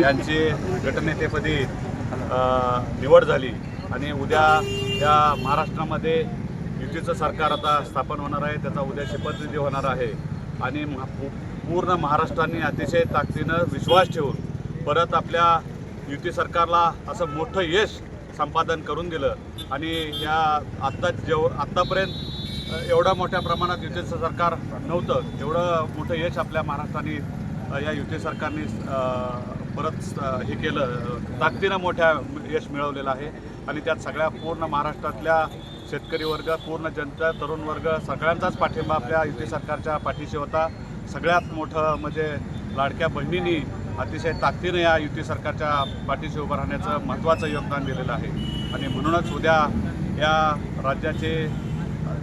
यांची गटनेतेपदी निवड झाली. आणि उद्या या महाराष्ट्रामध्ये युतीचं सरकार आता स्थापन होणार आहे. त्याचा उद्या शपथविधी होणार आहे. आणि महा- पूर्ण महाराष्ट्राने अतिशय ताकदीनं विश्वास ठेवून परत आपल्या युती सरकारला असं मोठं यश संपादन करून दिलं. आणि या आत्ता जेव आत्तापर्यंत एवढ्या मोठ्या प्रमाणात युतीचं सरकार नव्हतं. एवढं मोठं यश आपल्या महाराष्ट्राने या युती सरकारने परत हे केलं. ताकदीनं मोठ्या यश मिळवलेलं आहे. आणि त्यात सगळ्या पूर्ण महाराष्ट्रातल्या शेतकरी वर्ग पूर्ण जनता तरुण वर्ग सगळ्यांचाच पाठिंबा आपल्या युती सरकारच्या पाठीशी होता. सगळ्यात मोठं म्हणजे लाडक्या बहिणींनी अतिशय ताकदीनं या युती सरकारच्या पाठीशी उभं राहण्याचं महत्त्वाचं योगदान दिलेलं आहे. आणि म्हणूनच उद्या या राज्याचे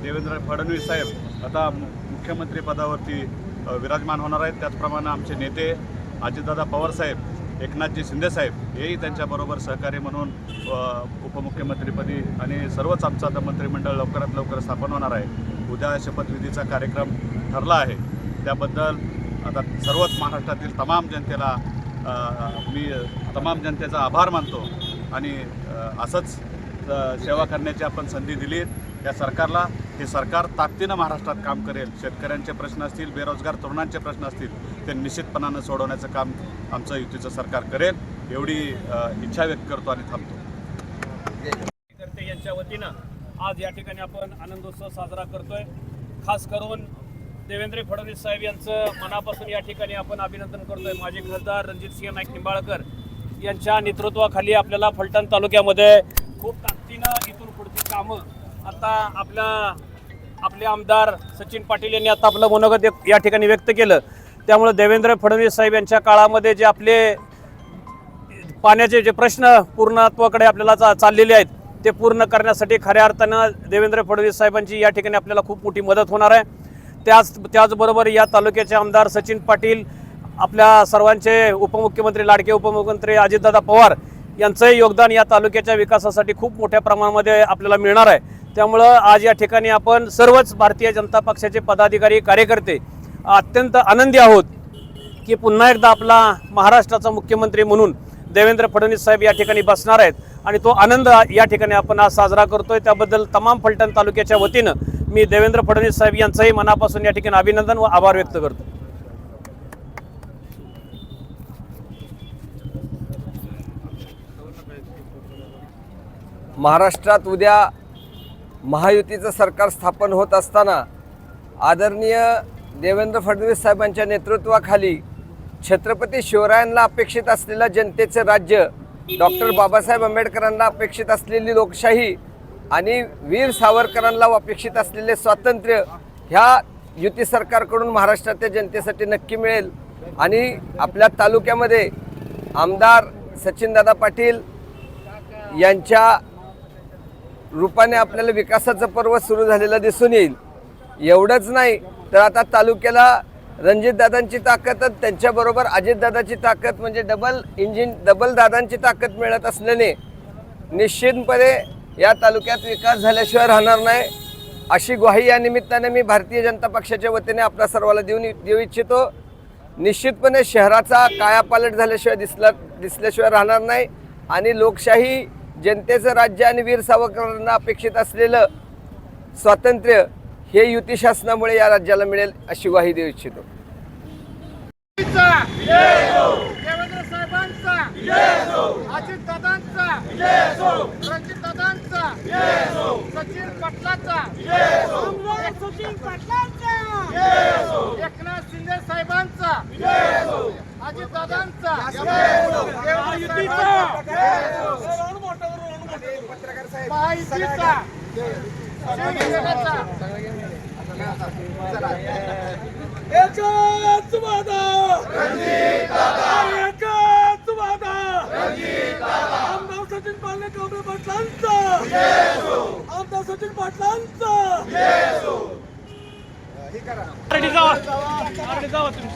देवेंद्र फडणवीस साहेब आता मु- मुख्यमंत्री पदावरती विराजमान होणार आहेत. त्याचप्रमाणे आमचे नेते अजितदादा पवार साहेब एकनाथजी शिंदेसाहेब हेही त्यांच्याबरोबर सहकारी म्हणून उपमुख्यमंत्रीपदी आणि सर्वच आमचं आता मंत्रिमंडळ लवकरात लवकर स्थापन होणार आहे. उद्या शपथविधीचा कार्यक्रम ठरला आहे. त्याबद्दल आता सर्वच महाराष्ट्रातील तमाम जनतेला मी तमाम जनतेचा आभार मानतो आणि असंच सेवा करण्याची आपण संधी दिली या सरकारला. हे सरकार ताकदीनं महाराष्ट्रात काम करेल. शेतकऱ्यांचे प्रश्न असतील बेरोजगार तरुणांचे प्रश्न असतील ते निश्चितपणानं सोडवण्याचं काम आमचं युतीचं सरकार करेल एवढी इच्छा व्यक्त करतो आणि थांबतो. करते यांच्या वतीनं आज या ठिकाणी आपण आनंदोत्सव साजरा करतोय. खास करून देवेंद्र फडणवीस साहेब यांचं मनापासून या ठिकाणी आपण अभिनंदन करतोय. माजी खासदार रणजित सिंह नाईक निंबाळकर यांच्या नेतृत्वाखाली आपल्याला फलटण तालुक्यामध्ये खूप ताकदीनं इथून पुढची कामं आता आपल्या आपले आमदार सचिन पाटील यांनी आता आपलं मनोगत या ठिकाणी व्यक्त केलं. त्यामुळे देवेंद्र फडणवीस साहेब यांच्या काळामध्ये जे आपले पाण्याचे जे प्रश्न पूर्णत्वाकडे आपल्याला चा चाललेले आहेत ते पूर्ण करण्यासाठी खऱ्या अर्थानं देवेंद्र फडणवीस साहेबांची या ठिकाणी आपल्याला खूप मोठी मदत होणार आहे. त्याच त्याचबरोबर या तालुक्याचे आमदार सचिन पाटील आपल्या सर्वांचे उपमुख्यमंत्री लाडके उपमुख्यमंत्री अजितदादा पवार यांचंही योगदान या तालुक्याच्या विकासासाठी खूप मोठ्या प्रमाणामध्ये आपल्याला मिळणार आहे. त्यामुळं आज या ठिकाणी आपण सर्वच भारतीय जनता पक्षाचे पदाधिकारी कार्यकर्ते अत्यंत आनंदी आहोत की पुन्हा एकदा आपला महाराष्ट्राचा मुख्यमंत्री म्हणून देवेंद्र फडणवीस साहेब या ठिकाणी बसणार आहेत आणि तो आनंद या ठिकाणी आपण आज साजरा करतोय. त्याबद्दल तमाम फलटण तालुक्याच्या वतीनं मी देवेंद्र फडणवीस साहेब यांचंही मनापासून या ठिकाणी अभिनंदन व आभार व्यक्त करतो. महाराष्ट्रात उद्या महायुतीचं सरकार स्थापन होत असताना आदरणीय देवेंद्र फडणवीस साहेबांच्या नेतृत्वाखाली छत्रपती शिवरायांना अपेक्षित असलेलं जनतेचं राज्य डॉक्टर बाबासाहेब आंबेडकरांना अपेक्षित असलेली लोकशाही आणि वीर सावरकरांना अपेक्षित असलेले स्वातंत्र्य ह्या युती सरकारकडून महाराष्ट्रातल्या जनतेसाठी नक्की मिळेल. आणि आपल्या तालुक्यामध्ये आमदार सचिनदादा पाटील यांच्या रूपाने आपल्याला विकासाचं पर्व सुरू झालेलं दिसून येईल. एवढंच नाही तर आता तालुक्याला रणजितदादांची ताकद त्यांच्याबरोबर अजितदादाची ताकद म्हणजे डबल इंजिन डबल दादांची ताकद मिळत असल्याने निश्चितपणे या तालुक्यात विकास झाल्याशिवाय राहणार नाही. अशी ग्वाही या निमित्ताने मी भारतीय जनता पक्षाच्या वतीने आपल्या सर्वाला देऊन देऊ इच्छितो. निश्चितपणे शहराचा कायापालट झाल्याशिवाय दिसला दिसल्याशिवाय राहणार नाही आणि लोकशाही जनतेचं राज्य आणि वीर सावरकरांना अपेक्षित असलेलं स्वातंत्र्य हे युती शासनामुळे या राज्याला मिळेल अशी ग्वाही देऊ इच्छितो. देवेंद्र साहेबांचा! अजित दादांचा! रणजित दादांचा! सचिन पाटलाचा! सचिन पाटलांचा! एकनाथ शिंदे साहेबांचा! अजित दादांचा! एकच वादा. एकच वादा. आमदार सचिन पालने कांबळे पाटलांचा आमदार सचिन पाटलांचा. आरडी जावा जावा तुम्ही.